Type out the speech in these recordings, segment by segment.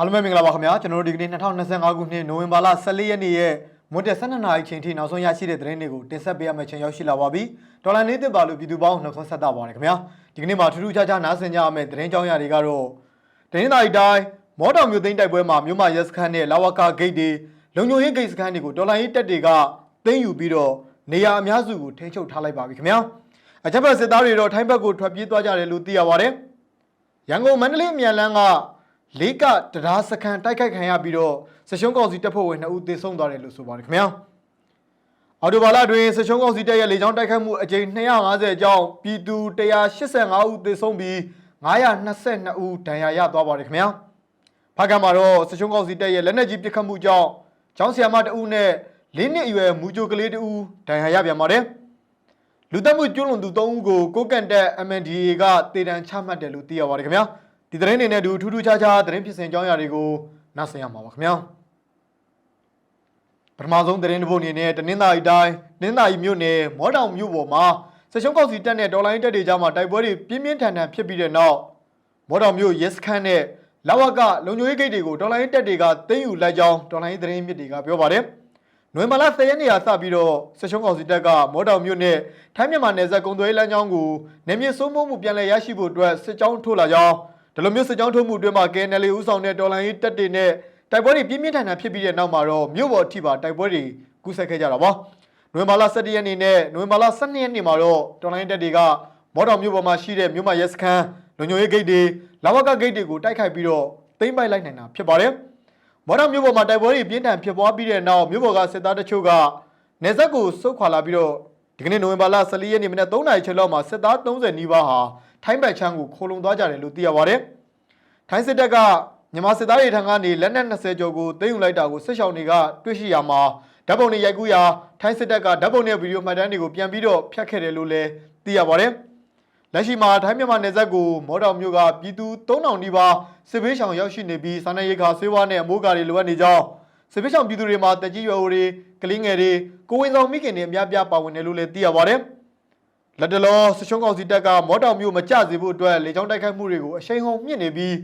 အားလုံးပဲမင်္ဂလာပါခင်ဗျာကျွန်တော်တို့ဒီကနေ့2025ခုနှစ်နိုဝင်ဘာလ14ရက်နေ့ရဲ့မွန်းတက်12နာရီချိန်ထိနောက်ဆုံးရရှိတဲ့သတင်းတွေကိုတင်ဆက်ပေးရမယ့်ချိန်ရောက်ရှိလာပါပြီဒေါ်လာနေသစ်ပါလို့ပြည်သူပေါင်းနှုတ်ခွန်းဆက်တာပါတယ်ခင်ဗျာဒီကနေ့မှာထူးထူးခြားခြားနားဆင်ကြရမယ့်သတင်းကြောင်းရာတွေကတော့တင်းတိုင်းတိုင်းမော်တော်မျိုးသိန်းတိုက်ပွဲမှာမြို့မရဲစခန်းနဲ့လာဝကာဂိတ်တွေလုံခြုံရေးဂိတ်စခန်းတွေကိုဒေါ်လာရေးတက်တွေကသိမ်းယူပြီးတော့နေရာအများစုကိုထိန်းချုပ်ထားလိုက်ပါပြီခင်ဗျာအချက်ဖက်စစ်သားတွေတော့ထိုင်းဘက်ကိုထွက်ပြေးသွားကြတယ်လို့သိရပါတယ်ရန်ကုန်မန္တလေးအမြန်လန်းက လေးကတရားစခန်းတိုက်ခိုက်ခံရပြီးတော့စရှုံးကောင်စီတပ်ဖွဲ့ဝင်2ဦးသေဆုံးသွားတယ်လို့ဆိုပါတယ်ခင်ဗျာအော်တိုဘာလတွင်စရှုံးကောင်စီတပ်ရဲ့လေကြောင်းတိုက်ခိုက်မှုအကြိမ်250အကြောင်းပြည်သူ185ဦးသေဆုံးပြီး922ဦးဒဏ်ရာရသွားပါတယ်ခင်ဗျာဖခင်မှာတော့စရှုံးကောင်စီတပ်ရဲ့လက်နက်ကြီးပစ်ခတ်မှုကြောင့်ကျောင်းဆရာမ2ဦးနဲ့၄နှစ်အရွယ်မူကြိုကလေး2ဦးဒဏ်ရာရပြန်ပါတယ်လူတက်မှုကျွလွန်သူ၃ဦးကိုကိုကန့်တက် MNDA ကတေတံချမှတ်တယ်လို့သိရပါတယ်ခင်ဗျာ ဒီသတင်းတွေနဲ့အတူထူးထူးခြားခြားသတင်းဖြစ်စဉ်အကြောင်းအရာတွေကိုနားဆင်ရမှာပါခင်ဗျာပထမဆုံးသတင်းတစ်ပုဒ်အနေနဲ့တနင်္သာရီတိုင်းတနင်္သာရီမြို့နယ်မော်တောင်မြို့ပေါ်မှာစက်ရှုံးကောက်စီတက်နဲ့ဒေါ်လာရင်းတက်တွေကြားမှာတိုက်ပွဲတွေပြင်းပြင်းထန်ထန်ဖြစ်ပြီးတဲ့နောက်မော်တောင်မြို့ရဲစခန်းနဲ့လာဝကလုံခြုံရေးဂိတ်တွေကိုဒေါ်လာရင်းတက်တွေကတင်းယူလိုက်ကြောင်းဒေါ်လာရင်းသတင်းမြစ်တွေကပြောပါတယ်နိုဝင်ဘာလ10ရက်နေ့ကစပြီးတော့ဆက်ရှုံးကောင်စီတပ်ကမော်တော်မြို့နယ်ထိုင်းမြန်မာနယ်စပ်ကုံသွဲလမ်းကြောင်းကိုနေမြေစိုးမိုးမှုပြန်လည်ရရှိဖို့အတွက်စစ်ကြောင်းထိုးလာကြောင်း ဒီလိုမျိုးစစ်ကြောင်းထိုးမှုအတွင်းမှာ KNL ဦးဆောင်တဲ့တော်လိုင်းရေးတပ်တွေနဲ့တိုက်ပွဲတွေပြင်းပြင်းထန်ထန်ဖြစ်ပြီးတဲ့နောက်မှာတော့မြို့ပေါ်အထိပါတိုက်ပွဲတွေကူးဆက်ခဲ့ကြတာပါနိုဝင်ဘာလ17ရက်နေ့နဲ့နိုဝင်ဘာလ12ရက်နေ့မှာတော့တော်လိုင်းတပ်တွေကမော်တော်မြို့ပေါ်မှာရှိတဲ့မြို့မရဲစခန်းလုံခြုံရေးဂိတ်တွေလာဝကဂိတ်တွေကိုတိုက်ခိုက်ပြီးတော့သိမ်းပိုက်လိုက်နိုင်တာဖြစ်ပါတယ်မော်ဒမြို့ပေါ်မှာတိုက်ပွဲတွေပြင်းထန်ဖြစ်ပွားပြီးတဲ့နောက်မြို့ပေါ်ကစစ်သားတချို့ကနေဆက်ကိုစုခွာလာပြီးတော့ဒီကနေ့နိုဝင်ဘာလ14ရက်နေ့မနက်3နာရီချိန်လောက်မှာစစ်သား30နီးပါးဟာ ထိုင်းဘက်ချမ်းကိုခိုးလုံသွားကြတယ်လို့သိရပါတယ်။ထိုင်းစစ်တပ်ကမြန်မာစစ်သားတွေထံကနေလက်နက်20ကျော်ကိုသိမ်းယူလိုက်တာကိုစစ်ဆောင်တွေကတွေ့ရှိရမှာဓာတ်ပုံတွေရိုက်ကူးရာထိုင်းစစ်တပ်ကဓာတ်ပုံနဲ့ဗီဒီယိုမှတ်တမ်းတွေကိုပြန်ပြီးတော့ဖျက်ခဲ့တယ်လို့လည်းသိရပါတယ်။လက်ရှိမှာထိုင်းမြန်မာနယ်စပ်ကိုမော်တော်မျိုးကပြည်သူ3000နီးပါးစစ်ဘေးရှောင်ရောက်ရှိနေပြီးစာနယ်ရိတ်ခါဆေးဝါးနဲ့အမိုးကားတွေလိုအပ်နေကြောင်းစစ်ဘေးရှောင်ပြည်သူတွေမှာတက်ကြီးရွယ်အိုတွေကလေးငယ်တွေကိုဝင်ဆောင်မိခင်တွေအများပြားပါဝင်တယ်လို့လည်းသိရပါတယ်။ လက်တလောစရှုံးကောင်စီတပ်ကမော်တော်မျိုးမကျစေဖို့အတွက်လေကြောင်းတိုက်ခိုက်မှုတွေကိုအရှိန်ဟုန်မြင့်နေပြီး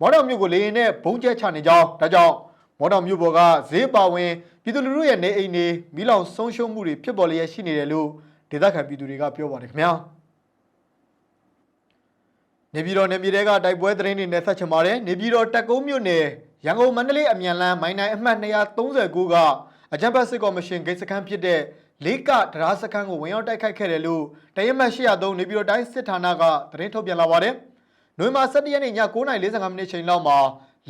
မော်တော်မျိုးကိုလေရင်နဲ့ဘုံကျဲချနေကြောင်းဒါကြောင့်မော်တော်မျိုးပေါ်ကဈေးပါဝင်ပြည်သူလူထုရဲ့နေအိမ်တွေမိလောင်ဆုံးရှုံးမှုတွေဖြစ်ပေါ်လျက်ရှိနေတယ်လို့ဒေသခံပြည်သူတွေကပြောပါတယ်ခင်ဗျာ။နေပြည်တော်နေပြည်တော်ကတိုက်ပွဲသတင်းတွေနဲ့ဆက်ချင်ပါတယ်နေပြည်တော်တက်ကုန်းမြို့နယ်ရန်ကုန်မန္တလေးအမြန်လမ်းမိုင်းနိုင်အမှတ်239ကအကြံဖတ်စစ်ကော်မရှင်ဂိတ်စခန်းဖြစ်တဲ့ လေးကတရားစခန်းကိုဝင်ရောက်တိုက်ခိုက်ခဲ့တယ်လို့တရက်မှတ်803နေပြည်တော်တိုင်းစစ်ဌာနကသတင်းထုတ်ပြန်လာပါတယ်နိုဝင်ဘာ17ရက်နေ့ည9:45မိနစ်ချိန်လောက်မှာ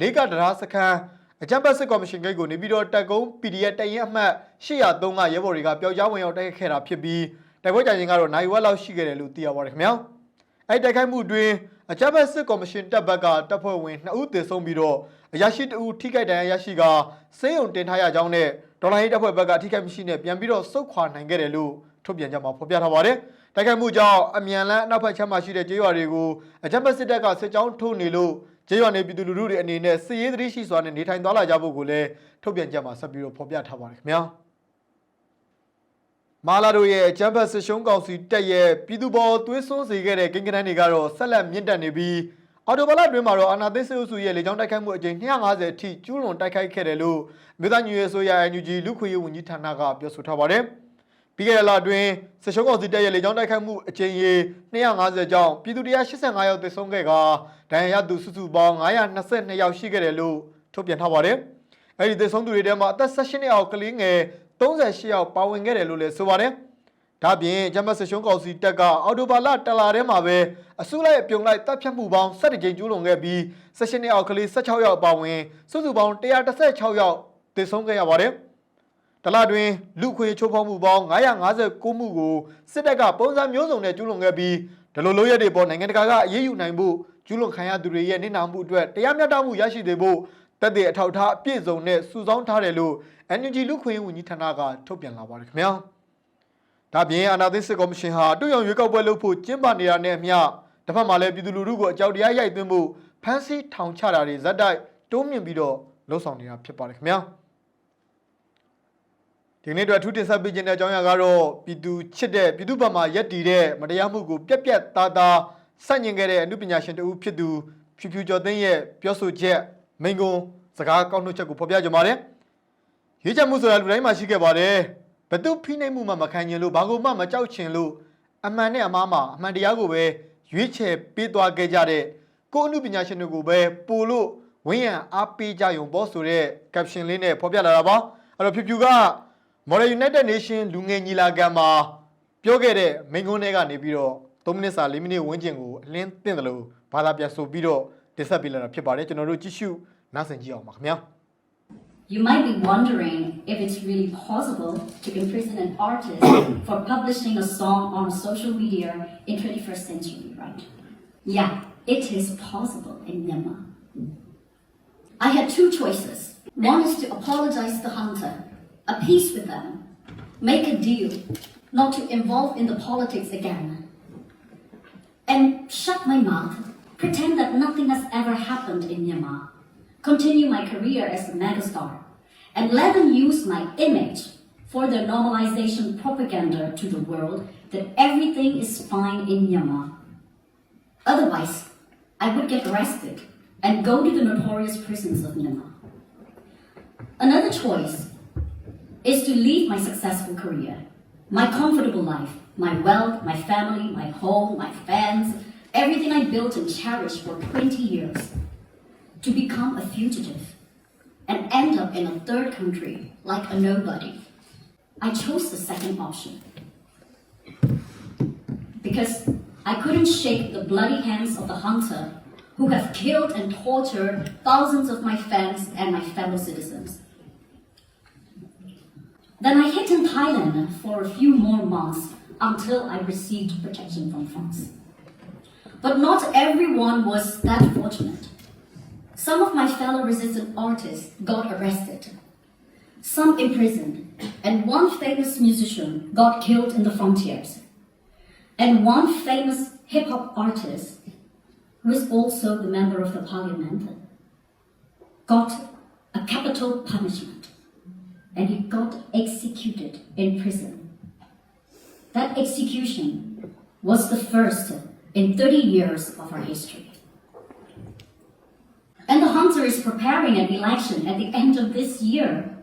လေးကတရားစခန်းအကြံဖတ်စစ်ကော်မရှင်ဂိတ်ကိုနေပြည်တော်တက်ကုန်း PDF တရင်အမှတ်803ကရဲဘော်တွေကပျောက်ကြားဝင်ရောက်တိုက်ခိုက်ခဲ့တာဖြစ်ပြီးတိုက်ပွဲကြိုင်ချင်းကတော့နိုင်ဝက်လောက်ရှိခဲ့တယ်လို့သိရပါတယ်ခင်ဗျာအဲ့တိုက်ခိုက်မှုအတွင်းအကြမ်းဖက်စစ်ကော်မရှင်တပ်ဘက်ကတပ်ဖွဲ့ဝင်2ဦးသေဆုံးပြီးတော့အရာရှိ2ဦးထိခိုက်ဒဏ်ရာရရှိကစေယုံတင်ထားရကြောင်းနဲ့ ဒေါ်လာရေးတပ်ဖွဲ့ဘက်ကထိခိုက်မရှိနဲ့ပြန်ပြီးတော့စုခွာနိုင်ခဲ့တယ်လို့ထုတ်ပြန်ကြမှာဖော်ပြထားပါတယ်။တိုက်ခိုက်မှုကြောင့်အမြန်လန်းအနောက်ဘက်ခြမ်းမှာရှိတဲ့ကျေးရွာတွေကိုအကြမ်းဖက်စစ်တပ်ကစစ်ကြောင်းထိုးနေလို့ကျေးရွာနေပြည်သူလူထုတွေအနေနဲ့စစ်ရေးသတိရှိစွာနဲ့နေထိုင်သွားလာကြဖို့ကိုလည်းထုတ်ပြန်ကြမှာဆက်ပြီးတော့ဖော်ပြထားပါတယ်ခင်ဗျာ။မာလာတို့ရဲ့အကြမ်းဖက်ဆစ်ရှုံးကောင်စီတက်ရဲ့ပြည်သူပေါ်သွေးစွန်းစေခဲ့တဲ့ကိန်းဂဏန်းတွေကတော့ဆက်လက်မြင့်တက်နေပြီး အော်တိုဘလအတွင်းမှာတော့အာနာသိစစ်အုပ်စုရဲ့လေကြောင်းတိုက်ခိုက်မှုအကြိမ်250အထိကျူးလွန်တိုက်ခိုက်ခဲ့တယ်လို့မြို့သားညွေဆိုရ NUG လူခွေရေးဝန်ကြီးဌာနကပြောဆိုထားပါတယ်။ပြီးခဲ့တဲ့လအတွင်းဆစ်ရှုံးကောင်စီတက်ရဲ့လေကြောင်းတိုက်ခိုက်မှုအကြိမ်ရေ250ကြောင့်ပြည်သူ185ယောက်သေဆုံးခဲ့ကဒဏ်ရာရသူစုစုပေါင်း922ယောက်ရှိခဲ့တယ်လို့ထုတ်ပြန်ထားပါတယ်။အဲ့ဒီသေဆုံးသူတွေထဲမှာအသက်16နှစ်အောက်ကလေးငယ်38ယောက်ပါဝင်ခဲ့တယ်လို့လည်းဆိုပါတယ်။ ဒါ့အပြင်ဂျမတ်ဆရှုံးကောင်စီတပ်ကအော်တိုဘာလတလာထဲမှာပဲအစုလိုက်အပြုံလိုက်တပ်ဖြတ်မှုပေါင်း17ကြိမ်ကျူးလွန်ခဲ့ပြီး16နှစ်အောက်ကလေး16ယောက်ပါဝင်စုစုပေါင်း116ယောက်သေဆုံးခဲ့ရပါတယ်။တလတွင်လူခွေချိုးဖောက်မှုပေါင်း959မှုကိုစစ်တပ်ကပုံစံမျိုးစုံနဲ့ကျူးလွန်ခဲ့ပြီးဒီလိုလိုရက်တွေပေါ်နိုင်ငံတကာကအရေးယူနိုင်ဖို့ကျူးလွန်ခံရသူတွေရဲ့နေနာမှုအတွက်တရားမျှတမှုရရှိစေဖို့တပ်တွေအထောက်အထားအပြည့်စုံနဲ့စုဆောင်းထားတယ်လို့ NUG လူခွင့်ရေးဝန်ကြီးဌာနကထုတ်ပြန်လာပါတယ်ခင်ဗျာ။ ဒါ့အပြင်အာဏာသိမ်းစစ်ကော်မရှင်ဟာတူရောင်ရွေးကောက်ပွဲလုပ်ဖို့ကျင်းပနေတာနဲ့အမျှတစ်ဖက်မှာလည်းပြည်သူလူထုကိုအကြောက်တရားရိုက်သွင်းဖို့ဖမ်းဆီးထောင်ချတာတွေဇက်တိုက်တိုးမြင့်ပြီးတော့လှုံ့ဆော်နေတာဖြစ်ပါတယ်ခင်ဗျာ။ဒီနေ့အတွက်အထူးတင်ဆက်ပေးခြင်းတဲ့အကြောင်းအရာကတော့ပြည်သူချစ်တဲ့ပြည်သူ့ဘက်မှရက်တည်တဲ့မတရားမှုကိုပြက်ပြက်သားသားဆန့်ကျင်ခဲ့တဲ့အမှုပညာရှင်တဦးဖြစ်သူဖြူဖြူကျော်သိန်းရဲ့ပြောဆိုချက်မမိန်ကွန်းစကားကောက်နှုတ်ချက်ကိုဖော်ပြကြပါတယ်ရွေးချယ်မှုဆိုတာလူတိုင်းမှာရှိခဲ့ပါတယ် ဘသူဖိနှိပ်မှုမှမခံကျင်လို့ဘာကိုမှမကြောက်ချင်လို့အမှန်နဲ့အမှားမှာအမှန်တရားကိုပဲရွေးချယ်ပေးသွားခဲ့ကြတဲ့ကိုယ်အမှုပညာရှင်တွေကိုပဲပို့လို့ဝင်းရံအားပေးကြရုံပေါ့ဆိုတဲ့ caption လေးနဲ့ဖော်ပြလာတာပါအဲ့တော့ဖြူဖြူက Model United Nation လူငယ်ညီလာခံမှာပြောခဲ့တဲ့မိန့်ခွန်းတွေကနေပြီးတော့3မိနစ်စာ4မိနစ်ဝန်းကျင်ကိုအလင်းသင့်တယ်လို့ဘာသာပြန်ဆိုပြီးတော့တင်ဆက်ပေးလာတာဖြစ်ပါတယ်ကျွန်တော်တို့ကြည့်ရှုနားဆင်ကြည့်အောင်ပါခင်ဗျာ You might be wondering if it's really possible to imprison an artist for publishing a song on social media in 21st century, right? Yeah, it is possible in Myanmar. I had two choices. One is to apologize to Hunter, appease with them, make a deal, not to involve in the politics again, and shut my mouth, pretend that nothing has ever happened in Myanmar, continue my career as a megastar, and let them use my image for their normalization propaganda to the world that everything is fine in Myanmar. Otherwise, I would get arrested and go to the notorious prisons of Myanmar. Another choice is to leave my successful career, my comfortable life, my wealth, my family, my home, my fans, everything I built and cherished for 20 years, to become a fugitive and end up in a third country like a nobody. I chose the second option because I couldn't shake the bloody hands of the hunter who have killed and tortured thousands of my fans and my fellow citizens. Then I hid in Thailand for a few more months until I received protection from France. But not everyone was that fortunate. Some of my fellow resistant artists got arrested, some imprisoned, and one famous musician got killed in the frontiers. And one famous hip hop artist, who is also the member of the parliament, got a capital punishment and he got executed in prison. That execution was the first in 30 years of our history. And the hunter is preparing an election at the end of this year,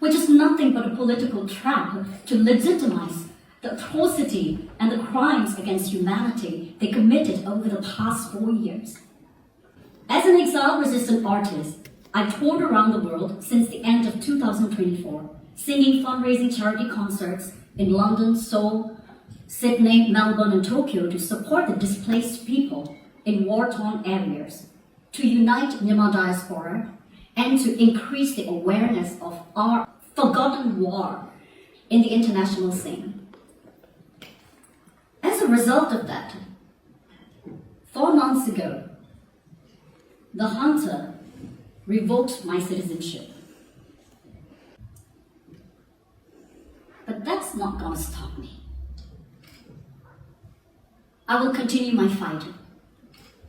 which is nothing but a political trap to legitimize the atrocity and the crimes against humanity they committed over the past four years. As an exile resistant artist, I toured around the world since the end of 2024, singing fundraising charity concerts in London, Seoul, Sydney, Melbourne, and Tokyo to support the displaced people in war torn areas, to unite Myanmar diaspora, and to increase the awareness of our forgotten war in the international scene. As a result of that, four months ago, the hunter revoked my citizenship. But that's not gonna stop me. I will continue my fight.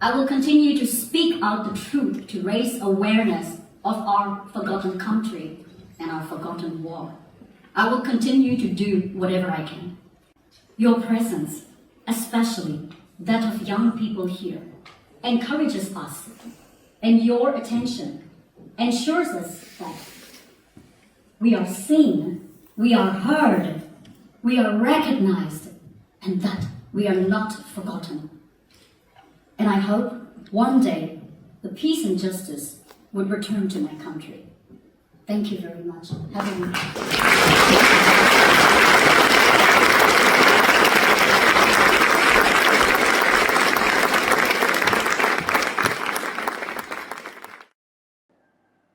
I will continue to speak out the truth to raise awareness of our forgotten country and our forgotten war. I will continue to do whatever I can. Your presence, especially that of young people here, encourages us, and your attention ensures us that we are seen, we are heard, we are recognized, and that we are not forgotten. And I hope one day the peace and justice would return to my country. Thank you very much. Have a good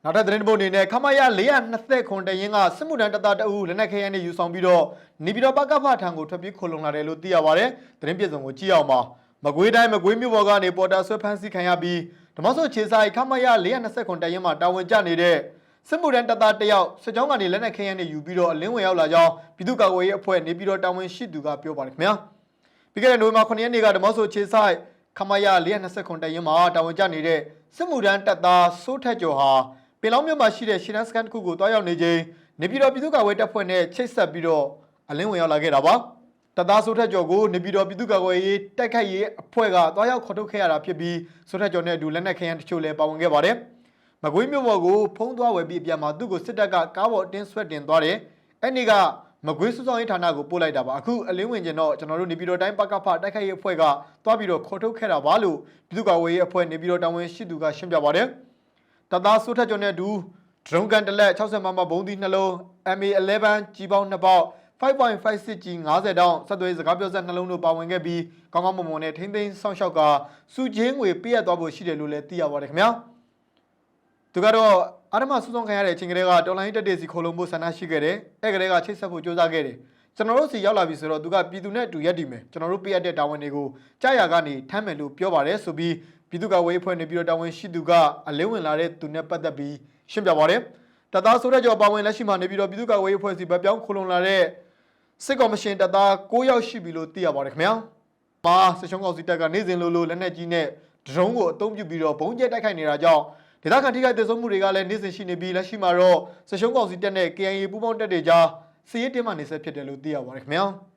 နောက်ထပ်သတင်းတစ်ပုဒ်အနေနဲ့ခမရ420ခွန်တရင်ကစစ်မှုထမ်းတပ်သားတအူးလက်နက်ခဲယမ်းနဲ့ယူဆောင်ပြီးတော့နေပြည်တော်ပကဖထံကိုထွက်ပြေးခိုလုံလာတယ်လို့သိရပါတယ်။သတင်းပြည့်စုံကိုကြည့်အောင်ပါ။ မကွေးတိုင်းမကွေးမြို့ပေါ်ကနေပေါ်တာဆွဲဖမ်းဆီးခံရပြီးဓမ္မဆော့ခြေဆိုင်ခမရ420ခွန်တရင်မှာတာဝန်ကျနေတဲ့စစ်မှုထမ်းတပ်သားတယောက်စစ်ကြောင်းကနေလက်နက်ခဲယမ်းနဲ့ယူပြီးတော့အလင်းဝင်ရောက်လာကြောင်းပြည်သူ့ကာကွယ်ရေးအဖွဲ့နေပြည်တော်တာဝန်ရှိသူကပြောပါတယ်ခင်ဗျာ။ပြီးခဲ့တဲ့နိုဝင်ဘာ9ရက်နေ့ကဓမ္မဆိုခြေဆိုင်ခမရ420ခွန်တရင်မှာတာဝန်ကျနေတဲ့စစ်မှုထမ်းတပ်သားစိုးထက်ကျော်ဟာပင်လောင်းမြို့မှာရှိတဲ့ရှီနန်စကန်တစ်ခုကိုတွားရောက်နေချိန်နေပြည်တော်ပြည်သူ့ကာကွယ်တပ်ဖွဲ့နဲ့ချိတ်ဆက်ပြီးတော့အလင်းဝင်ရောက်လာခဲ့တာပါ တပ်သားစိုးထက်ကျော်ကိုနေပြည်တော်ပြည်သူ့ကာကွယ်ရေးတိုက်ခိုက်ရေးအဖွဲ့ကတွားရောက်ခေါ်ထုတ်ခဲ့ရတာဖြစ်ပြီးစိုးထက်ကျော်နဲ့အတူလက်နက်ခဲယမ်းတချို့လည်းပါဝင်ခဲ့ပါတယ်မကွေးမြို့ပေါ်ကိုဖုံးသွားဝယ်ပြီးအပြန်မှာသူ့ကိုစစ်တပ်ကကားပေါ်အတင်းဆွဲတင်သွားတယ်အဲ့ဒီကမကွေးစုဆောင်ရေးဌာနကိုပို့လိုက်တာပါအခုအလင်းဝင်ကျင်တော့ကျွန်တော်တို့နေပြည်တော်တိုင်းပကဖတိုက်ခိုက်ရေးအဖွဲ့ကသွားပြီးတော့ခေါ်ထုတ်ခဲ့တာပါလို့ပြည်သူ့ကာကွယ်ရေးအဖွဲ့နေပြည်တော်တာဝန်ရှိသူကရှင်းပြပါတယ်တသားစိုးထက်ကျော်နဲ့အတူဒရုန်းကန်တစ်လက်60မမဘုံသီးနှလုံး MA11 ကြီးပေါင်း2ပေါက် 5.56 G 50တောင်းဆက်သွယ်စကားပြောဆက်နှလုံးတို့ပါဝင်ခဲ့ပြီးကောင်းကောင်းမွန်မွန်နဲ့ထိမ့်သိမ်းဆောင်ရှောက်ကစုချင်းငွေပေးရသွားဖို့ရှိတယ်လို့လည်းသိရပါတယ်ခင်ဗျာသူကတော့အာရမစူးစောင်းခံရတဲ့အချိန်ကလေးကတော်လိုင်းတက်တဲ့စီခိုလုံးဖို့ဆန္ဒရှိခဲ့တယ်အဲ့ကလေးကချိတ်ဆက်ဖို့ကြိုးစားခဲ့တယ်ကျွန်တော်တို့စီရောက်လာပြီဆိုတော့သူကပြည်သူနဲ့အတူရက်တည်မယ်ကျွန်တော်တို့ပေးရတဲ့တာဝန်တွေကိုကြာရကနေထမ်းမယ်လို့ပြောပါတယ်ဆိုပြီးပြည်သူ့ကာကွယ်ရေးအဖွဲ့နေပြီးတော့တာဝန်ရှိသူကအလင်းဝင်လာတဲ့သူနဲ့ပတ်သက်ပြီးရှင်းပြပါတယ်တသားဆိုတဲ့ကြောပါဝင်လက်ရှိမှာနေပြီးတော့ပြည်သူ့ကာကွယ်ရေးအဖွဲ့စီဗတ်ပြောင်းခိုလုံလာတဲ့ စစ်ကော်မရှင်တပ်သား9ယောက်ရှိပြီလို့သိရပါတယ်ခင်ဗျာ။ပါစစ်ချုံးကောင်စီတပ်ကနေ့စဉ်လိုလိုလက်နက်ကြီးနဲ့ဒရုန်းကိုအသုံးပြုပြီးတော့ဘုံကျဲတိုက်ခိုက်နေတာကြောင့်ဒေသခံထိခိုက်ဒေဆုံးမှုတွေကလည်းနေ့စဉ်ရှိနေပြီးလက်ရှိမှာတော့စစ်ချုံးကောင်စီတပ်နဲ့ KIA ပူးပေါင်းတပ်တွေကြားစစ်ရေးတင်းမာနေဆက်ဖြစ်တယ်လို့သိရပါတယ်ခင်ဗျာ။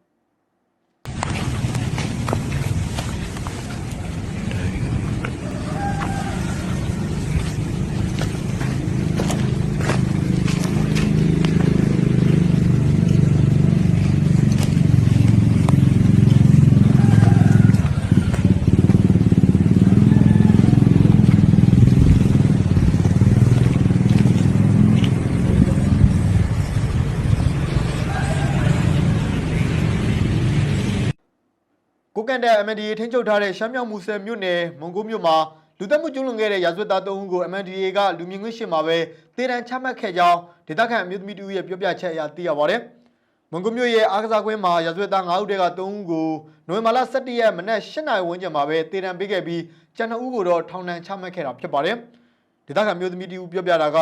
ကိုကန်တဲ့ MNDA ထိန်းချုပ်ထားတဲ့ ရှမ်းမြောက်မူဆယ်မြို့နယ်မွန်ဂိုမြို့မှာ လူသက်မှုကျူးလွန်ခဲ့တဲ့ ရာဇဝတ်သား ၃ ဦးကို MNDA ကလူမြင့်ခွင့်ရှိမှာပဲတေတံချမှတ်ခဲ့ကြောင်း ဒေသခံအမျိုးသမီးတူရဲ့ ပြောပြချက်အရ သိရပါတယ်။မွန်ဂိုမြို့ရဲ့ အားကစားကွင်းမှာ ရာဇဝတ်သား ၅ ဦးတည်းက၃ ဦးကို နိုဝင်ဘာလ17ရက် မနက်8နာရီဝန်းကျင်မှာပဲတေတံပေးခဲ့ပြီး ကျန်2ဦးကိုတော့ ထောင်ဒဏ်ချမှတ်ခဲ့တာ ဖြစ်ပါတယ်။ဒေသခံမျိုးသမီးတူပြောပြတာက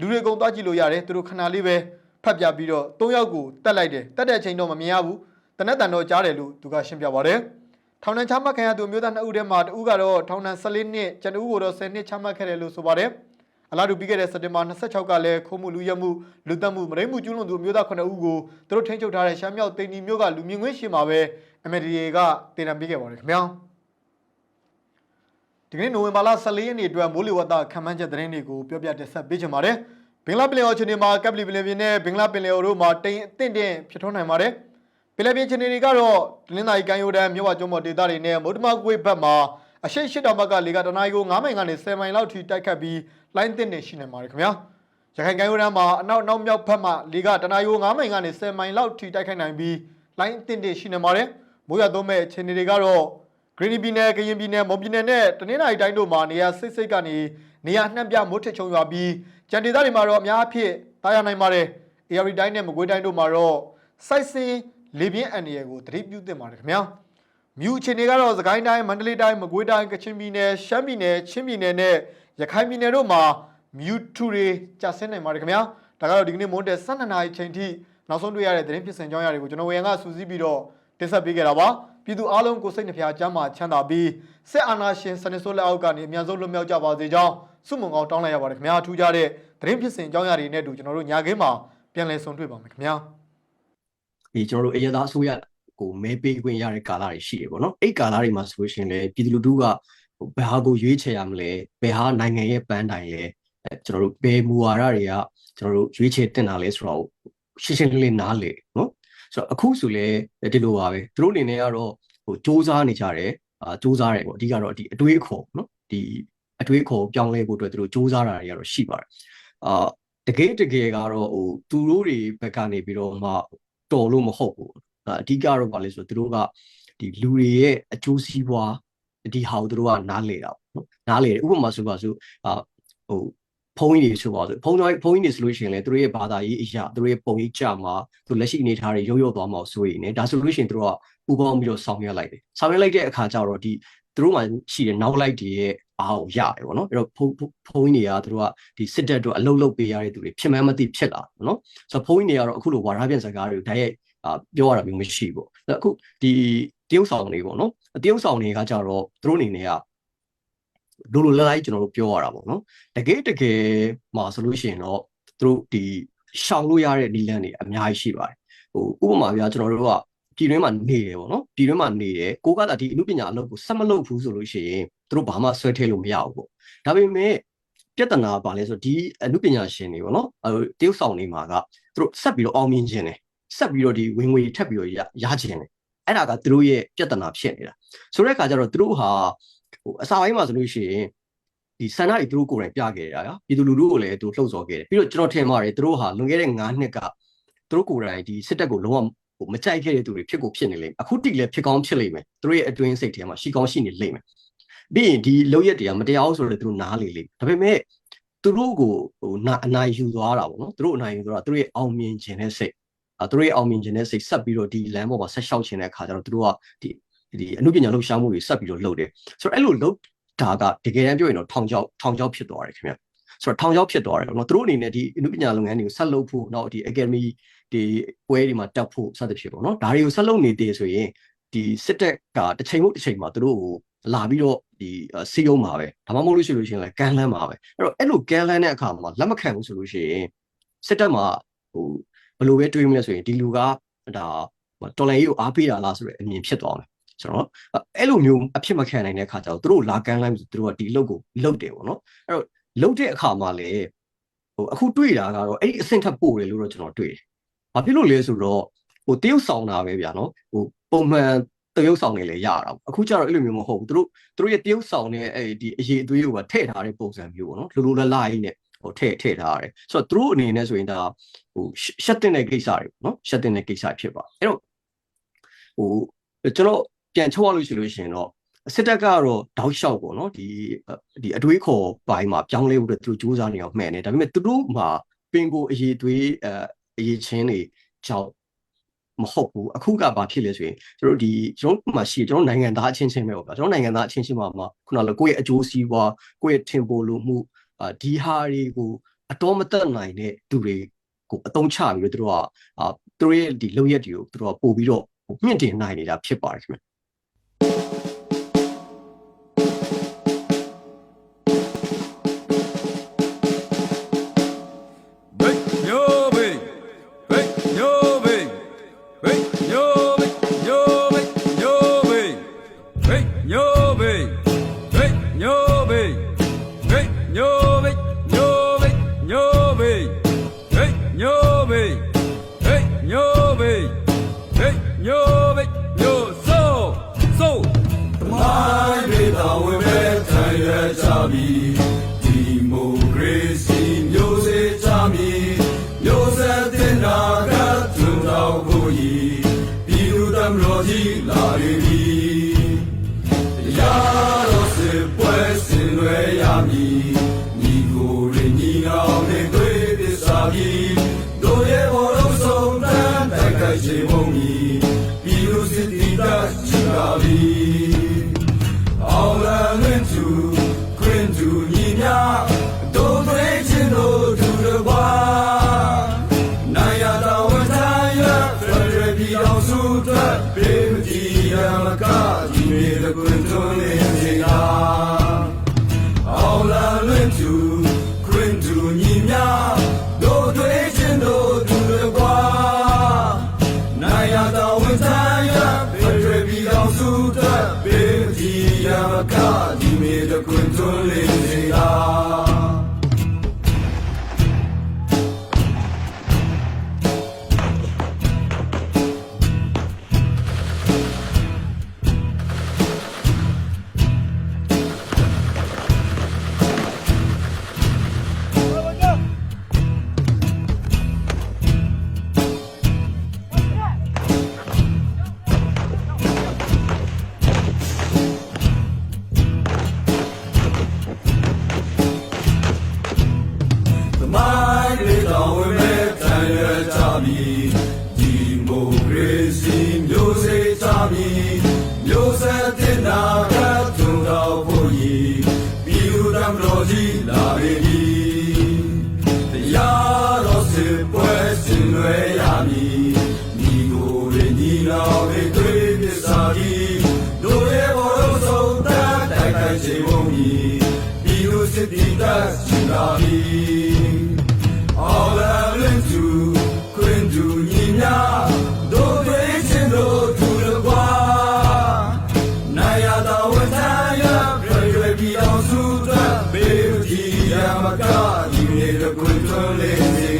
လူတွေအကုန် သွားကြည့်လို့ရတယ် သူတို့ ခဏလေးပဲ ဖတ်ပြပြီးတော့ ၃ ယောက်ကိုတတ်လိုက်တယ်တတ်တဲ့အချိန်တော့ မမြင်ရဘူးတနက်တန်တော့ ကြားတယ်လို့ သူက ရှင်းပြပါတယ်။ ထောင်ဒဏ်ချမှတ်ခံရသူမျိုးသား2ဦးထဲမှာတဦးကတော့ထောင်ဒဏ်14နှစ်ကျန်တဦးကိုတော့10နှစ်ချမှတ်ခဲ့တယ်လို့ဆိုပါတယ်။အလားတူပြီးခဲ့တဲ့စက်တင်ဘာ26ကလည်းခိုးမှုလူရဲမှုလူသက်မှုမရိမှုကျူးလွန်သူမျိုးသား9ဦးကိုသူတို့ထိန်းချုပ်ထားတဲ့ရှမ်းမြောက်တိန်နီမျိုးကလူမြင့်ခွင့်ရှိမှာပဲ MDA ကတင်နံပေးခဲ့ပါတယ်ခင်ဗျာ။ဒီကနေ့နိုဝင်ဘာလ14ရက်နေ့အတွက်မိုးလေဝသခံမှန်းချက်သတင်းတွေကိုပြောပြတက်ဆက်ပေးချင်ပါတယ်။ဘင်္ဂလားပင်လယ်အော်ချင်တွေမှာကပ်ပလီပင်လယ်ပြင်နဲ့ဘင်္ဂလားပင်လယ်အော်တို့မှာတိမ်အသင့်တင်ဖြစ်ထွန်းနိုင်ပါတယ်။ ပင်လယ်ပြင်ခြေနေတွေကတော့တနင်္သာရီကမ်းရိုးတန်းမြဝကျုံးပေါ်ဒေသတွေနဲ့မုဒ္ဓမကွေးဘက်မှာအရှိတ်ရှိတောင်ဘက်ကလေကတနအီကို9မိုင်ကနေ10မိုင်လောက်ထိတိုက်ခတ်ပြီးလိုင်းသစ်နေရှိနေပါတယ်ခင်ဗျာရခိုင်ကမ်းရိုးတန်းမှာအနောက်နောက်မြောက်ဘက်မှာလေကတနအီကို9မိုင်ကနေ10မိုင်လောက်ထိတိုက်ခိုက်နိုင်ပြီးလိုင်းသစ်နေရှိနေပါတယ်မိုးရသုံးမဲ့ခြေနေတွေကတော့ဂရင်းနီပြည်နယ်ကရင်ပြည်နယ်မွန်ပြည်နယ်နဲ့တနင်္သာရီတိုင်းတို့မှာနေရာစိတ်စိတ်ကနေနေရာနှံ့ပြမိုးထစ်ချုံရွာပြီးကြံဒေသတွေမှာတော့အများအဖြစ်တာယာနိုင်ပါတယ်။ AR တိုင်းနဲ့မကွေးတိုင်းတို့မှာတော့စိုက်စင်း လေပြင်းအန်ရီယယ်ကိုသတိပြုသင့်ပါတယ်ခင်ဗျာ။မြူအခြေအနေကတော့စကိုင်းတိုင်းမန္တလေးတိုင်းမကွေးတိုင်းကချင်ပြည်နယ်ရှမ်းပြည်နယ်ချင်းပြည်နယ်နဲ့ရခိုင်ပြည်နယ်တို့မှာမြူထူတွေကျဆင်းနိုင်ပါတယ်ခင်ဗျာ။ဒါကတော့ဒီကနေ့မွန်းတဲ့12နာရီချိန်ထိနောက်ဆုံးတွေ့ရတဲ့သတင်းဖြစ်စဉ်ကြောင်းရာတွေကိုကျွန်တော်ဝေယံကစူးစီးပြီးတော့တင်ဆက်ပေးခဲ့တာပါ။ပြည်သူအားလုံးကိုစိတ်နှဖျားချမ်းသာချမ်းသာပြီးစစ်အာဏာရှင်စနစ်ဆိုးလက်အောက်ကနေအများဆုံးလွတ်မြောက်ကြပါစေကြောင်းဆုမွန်ကောင်းတောင်းလိုက်ရပါတယ်ခင်ဗျာ။ထူးခြားတဲ့သတင်းဖြစ်စဉ်ကြောင်းရာတွေနဲ့အတူကျွန်တော်တို့ညာခင်းမှာပြန်လည်ဆုံတွေ့ပါမယ်ခင်ဗျာ။ ဒီကျွန်တော်တို့အရသာအစိုးရကိုမဲပေးခွင့်ရတဲ့ကာလတွေရှိတယ်ပေါ့နော်အဲ့ကာလတွေမှာဆိုလို့ရှိရင်လည်းပြည်သူလူထုကဟိုဘယ်ဟာကိုရွေးချယ်ရမလဲဘယ်ဟာနိုင်ငံရဲ့ပန်းတိုင်လဲအဲကျွန်တော်တို့ဘယ်မူဝါဒတွေကကျွန်တော်တို့ရွေးချယ်တင်တာလဲဆိုတော့ရှင်းရှင်းလင်းလင်းနားလေနော်ဆိုတော့အခုဆိုလဲဒီလိုပါပဲသူတို့အနေနဲ့ကတော့ဟိုစူးစမ်းနေကြတယ်အာစူးစမ်းတယ်ပေါ့အဓိကတော့ဒီအတွေးအခေါ်နော်ဒီအတွေးအခေါ်ပြောင်းလဲဖို့အတွက်သူတို့စူးစမ်းတာတွေကတော့ရှိပါတယ်အာတကယ်တကယ်ကတော့ဟိုသူတို့တွေဘက်ကနေပြီးတော့မှ တော်လို့မဟုတ်ဘူးအဓိကတော့ဗာလဲဆိုတော့သူတို့ကဒီလူတွေရဲ့အကျိုးစီးပွားဒီဟာကိုသူတို့ကနားလေတာပေါ့နော်နားလေတယ်ဥပမာဆိုပါဆိုအာဟိုဖုန်းကြီးတွေဆိုပါဆိုဖုန်းကြီးဖုန်းကြီးတွေဆိုလို့ရှိရင်လေသူတို့ရဲ့ဘာသာရေးအရာသူတို့ရဲ့ပုံရိပ်ကြမှာသူလက်ရှိအနေအထားတွေရုပ်ရုပ်သွားမှာဆိုရင်ねဒါဆိုလို့ရှိရင်သူတို့ကပူပေါင်းပြီးတော့ဆောင်ရွက်လိုက်တယ်ဆောင်ရွက်လိုက်တဲ့အခါကျတော့ဒီသူတို့မှရှိတဲ့နောက်လိုက်တွေရဲ့ အားကိုရတယ်ပေါ့နော်အဲ့တော့ဖုန်းဖုန်းကြီးတွေကသူတို့ကဒီစစ်တပ်တို့အလုတ်လုတ်ပေးရတဲ့သူတွေဖြစ်မှန်းမသိဖြစ်လာပေါ့နော်ဆိုတော့ဖုန်းကြီးတွေကတော့အခုလိုဝါဒပြန်စကားတွေကိုဓာတ်ရိုက်အာပြောရတာမျိုးမရှိဘူးပေါ့အခုဒီတရုတ်ဆောင်တွေပေါ့နော်တရုတ်ဆောင်တွေကကြတော့သူတို့အနေနဲ့ကလိုလိုလားလားကျွန်တော်တို့ပြောရတာပေါ့နော်တကယ်တကယ်မှာဆိုလို့ရှိရင်တော့သူတို့ဒီရှောင်လို့ရတဲ့နီလန်းတွေအများကြီးရှိပါတယ်ဟိုဥပမာပြကျွန်တော်တို့ကပြည်တွင်းမှာနေတယ်ပေါ့နော်ပြည်တွင်းမှာနေတယ်ကိုကသာဒီအမှုပညာအလုပ်ကိုဆက်မလုပ်ဘူးဆိုလို့ရှိရင် သူတို့ဘာမှဆွဲထည့်လို့မရဘူးပေါ့ဒါပေမဲ့ပြဿနာပါလဲဆိုတော့ဒီအမှုပညာရှင်တွေပေါ့နော်အဲတရုတ်ဆောင်နေမှာကသူတို့ဆက်ပြီးတော့အောင်မြင်ခြင်းတယ်ဆက်ပြီးတော့ဒီဝင်ငွေထပ်ပြီးတော့ရရခြင်းတယ်အဲ့ဒါကသူတို့ရဲ့ပြဿနာဖြစ်နေတာဆိုတဲ့အခါကျတော့သူတို့ဟာဟိုအစာပိုင်းမှာဆိုလို့ရှိရင်ဒီဆန္ဒတွေသူတို့ကိုယ်တိုင်ပြခဲ့တာရာပြည်သူလူထုကိုလည်းသူလှုပ်ဆော်ခဲ့တယ်ပြီးတော့ကျွန်တော်ထင်ပါတယ်သူတို့ဟာလွန်ခဲ့တဲ့9နှစ်ကသူတို့ကိုယ်တိုင်ဒီစစ်တပ်ကိုလုံးဝဟိုမကြိုက်ခဲ့တဲ့သူတွေဖြစ်ကိုဖြစ်နေလိမ့်မယ်အခုတိလည်းဖြစ်ကောင်းဖြစ်လိမ့်မယ်သူတို့ရဲ့အတွင်းစိတ်ထဲမှာရှိကောင်းရှိနေလိမ့်မယ် ပြီးရင်ဒီလောက်ရက်တွေကမတရားဘူးဆိုတော့သူတို့နားလေလိမ့်ဒါပေမဲ့သူတို့ကိုဟိုနာအနိုင်ယူသွားတာပေါ့နော်သူတို့အနိုင်ယူသွားတာသူတို့ရဲ့အောင်မြင်ခြင်းတဲ့စိတ်အဲသူတို့ရဲ့အောင်မြင်ခြင်းတဲ့စိတ်ဆက်ပြီးတော့ဒီလမ်းပေါ်မှာဆက်လျှောက်ခြင်းတဲ့အခါကျတော့သူတို့ကဒီဒီအမှုပညာလှုပ်ရှားမှုတွေဆက်ပြီးတော့လုပ်တယ်ဆိုတော့အဲ့လိုလုပ်တာကတကယ်တမ်းပြောရင်တော့ထောင်ချောက်ထောင်ချောက်ဖြစ်သွားတယ်ခင်ဗျဆိုတော့ထောင်ချောက်ဖြစ်သွားတယ်နော်သူတို့အနေနဲ့ဒီအမှုပညာလုပ်ငန်းတွေကိုဆက်လုပ်ဖို့နောက်ဒီ academy ဒီပွဲတွေမှာတက်ဖို့စသဖြင့်ပေါ့နော်ဒါတွေကိုဆက်လုပ်နေသေးဆိုရင်ဒီစစ်တပ်ကတစ်ချိန်မို့တစ်ချိန်မှာသူတို့ကို လာပြီးတော့ဒီစီယုံမှာပဲဒါမှမဟုတ်လို့ရှိလို့ရှိရင်လည်းကန်လန်းမှာပဲအဲ့တော့အဲ့လိုကန်လန်းတဲ့အခါမှာလက်မခံဘူးဆိုလို့ရှိရင်စစ်တပ်မှာဟိုဘယ်လိုပဲတွေးမလဲဆိုရင်ဒီလူကဒါတော်လိုင်းကြီးကိုအားပေးတာလားဆိုတဲ့အမြင်ဖြစ်သွားမယ်ဆိုတော့အဲ့လိုမျိုးအဖြစ်မခံနိုင်တဲ့အခါကျတော့သူတို့လာကန်လန်းပြီးသူတို့ကဒီလုတ်ကိုလုတ်တယ်ပေါ့နော်အဲ့တော့လုတ်တဲ့အခါမှာလေဟိုအခုတွေ့တာကတော့အဲ့ဒီအဆင့်ထပ်ပို့တယ်လို့တော့ကျွန်တော်တွေ့တယ်။ဘာဖြစ်လို့လဲဆိုတော့ဟိုတရုတ်ဆောင်တာပဲဗျာနော်ဟိုပုံမှန် တရုတ်ဆောင်နေလေရတာပေါ့အခုကျတော့အဲ့လိုမျိုးမဟုတ်ဘူးသူတို့သူတို့ရဲ့တရုတ်ဆောင်တဲ့အဲ့ဒီအရေးအသွေးကိုပါထည့်ထားတဲ့ပုံစံမျိုးပေါ့နော်လိုလိုလလိုက်နဲ့ဟိုထည့်ထည့်ထားရတယ်ဆိုတော့သူတို့အနေနဲ့ဆိုရင်ဒါဟိုရှက်တင်တဲ့ကိစ္စတွေပေါ့နော်ရှက်တင်တဲ့ကိစ္စဖြစ်ပါအဲ့တော့ဟိုကျွန်တော်ပြန်ချုပ်ရလို့ရှိလို့ရှိရင်တော့စစ်တပ်ကတော့တောက်လျှောက်ပေါ့နော်ဒီဒီအတွေးခေါ်ပိုင်းမှာပြောင်းလဲဖို့အတွက်သူတို့စူးစမ်းနေအောင်မှန်တယ်ဒါပေမဲ့သူတို့မှာပင်ကိုအရေးသွေးအအရေးချင်းတွေကြောင့် မဟုတ်ဘူးအခုကဘာဖြစ်လဲဆိုရင်ကျွန်တော်ဒီကျွန်တော်မှရှိကျွန်တော်နိုင်ငံသားအချင်းချင်းပဲပေါ့ဗျာကျွန်တော်နိုင်ငံသားအချင်းချင်းမှာမှာခုနကကိုယ့်ရဲ့အကျိုးစီးပွားကိုယ့်ရဲ့ထင်ပေါ်လို့မှုအာဒီဟာတွေကိုအတော်မတက်နိုင်တဲ့သူတွေကိုအတုံးချပြီးတော့သူတို့ကအာသူတို့ရဲ့ဒီလုံရက်တွေကိုသူတို့ကပို့ပြီးတော့မြင့်တင်နိုင်နေတာဖြစ်ပါတယ်ခင်ဗျ ပစ္စာပြီးတို့ရဲ့ဘောလုံးဆုံးတန်းတိုက်ခိုက်ချေပုံမီပြည်သူစစ်တီတာချီလာပြီ All I went to, Queen to Nina, don't wait to know to the bar. Car, dis-moi de quoi tous les စီမျိုးစေးချပြီမျိုးဆက်တင်နာကသူတော်ဖို့ရီပြည်သူတမ်းတော်ကြီးလာပြီတရားတော်စေပွဲစင်ရွယ်ရမည်မိကိုရင်းဒီတော်ပဲတွေ့ပြစာကြီးတို့ရဲ့ဘောလုံးဆုံးတတ်တိုက်ခိုက်ချိန်ဝုံမည်ပြည်သူစစ်တီးတတ်ရှင်လာပြီ good